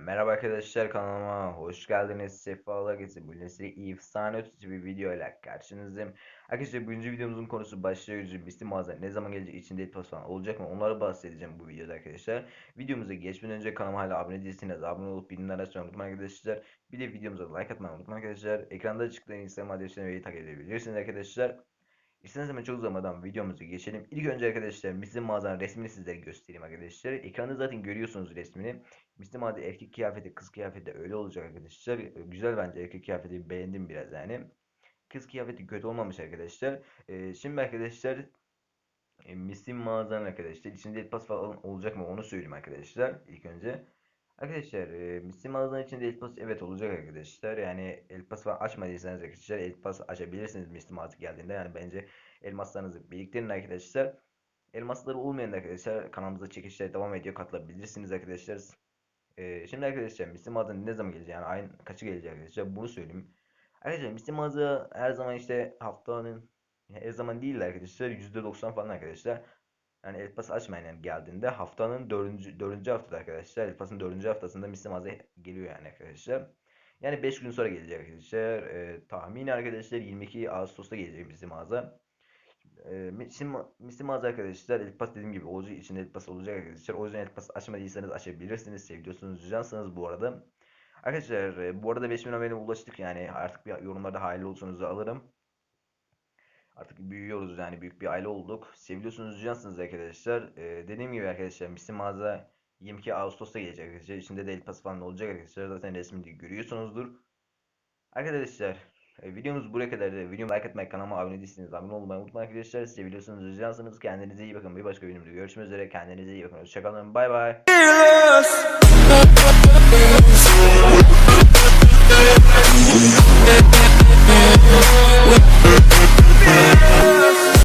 merhaba arkadaşlar kanalıma hoş geldiniz. Sefalar. Bu size efsane ötesi bir video ile karşınızdayım. Arkadaşlar birinci videomuzun konusu başlangıcı misli mağaza ne zaman gelecek içinde etpas falan olacak mı onları bahsedeceğim bu videoda arkadaşlar. Videomuza geçmeden önce kanalıma hala abone değilseniz abone olup bildirimleri açmayı unutmayın arkadaşlar. Bir de videomuza like atmayı unutmayın arkadaşlar. Ekranda çıkan Instagram adresini ve takip edebilirsiniz arkadaşlar. İsterseniz hemen çok uzamadan videomuza geçelim. İlk önce arkadaşlar misli mağazanın resmini sizlere göstereyim arkadaşlar. Ekranda zaten görüyorsunuz resmini. Misli mağaza erkek kıyafeti, kız kıyafeti öyle olacak arkadaşlar. Ee, Güzel bence erkek kıyafeti beğendim biraz yani. Kız kıyafeti kötü olmamış arkadaşlar. Ee, şimdi arkadaşlar e, Misli mağazanın arkadaşlar içinde elpas falan olacak mı onu söyleyeyim arkadaşlar ilk önce. Arkadaşlar e, Misli mağazanın içinde elpas evet olacak arkadaşlar. Yani elpas falan açmadıysanız arkadaşlar elpas açabilirsiniz Misli mağaza geldiğinde. Yani bence elmaslarınızı biriktirin arkadaşlar. Elmasları olmayan da arkadaşlar kanalımıza çekişler devam ediyor katılabilirsiniz arkadaşlar. Ee, şimdi arkadaşlar Misli mağaza ne zaman gelecek yani ayın kaçı gelecek arkadaşlar bunu söyleyeyim. Arkadaşlar Misli mağaza her zaman işte haftanın her zaman değil de arkadaşlar %90 falan arkadaşlar. Yani Elpas açmayın yani geldiğinde haftanın dördüncü, dördüncü haftada arkadaşlar. Elpas'ın dördüncü haftasında Misli mağaza geliyor yani arkadaşlar. Yani 5 gün sonra gelecek arkadaşlar. Ee, tahmini arkadaşlar 22 Ağustos'ta gelecek Misli mağaza. Ee, Misli ma- Misli mağaza arkadaşlar Elpas dediğim gibi olacak için Elpas olacak arkadaşlar. O yüzden Elpas açmadıysanız açabilirsiniz. Seviyorsunuz, cansanız bu arada. Arkadaşlar e, bu arada 5000 abone ulaştık yani artık yorumlarda hayırlı olsunuzu alırım. Artık büyüyoruz yani büyük bir aile olduk. Seviliyorsunuz, cansınız arkadaşlar. Ee, dediğim gibi arkadaşlar Misli mağaza 22 Ağustos'ta gelecek arkadaşlar. İçinde de Elpas falan olacak arkadaşlar. Zaten resmini görüyorsunuzdur. Arkadaşlar e, videomuz buraya kadardı. Videomu like atmayı, kanalıma abone değilseniz abone olmayı unutmayın arkadaşlar. Seviyorsunuz, cansınız. Kendinize iyi bakın. Bir başka videomda görüşmek üzere. Kendinize iyi bakın. Hoşçakalın. Bay bay. Fearless.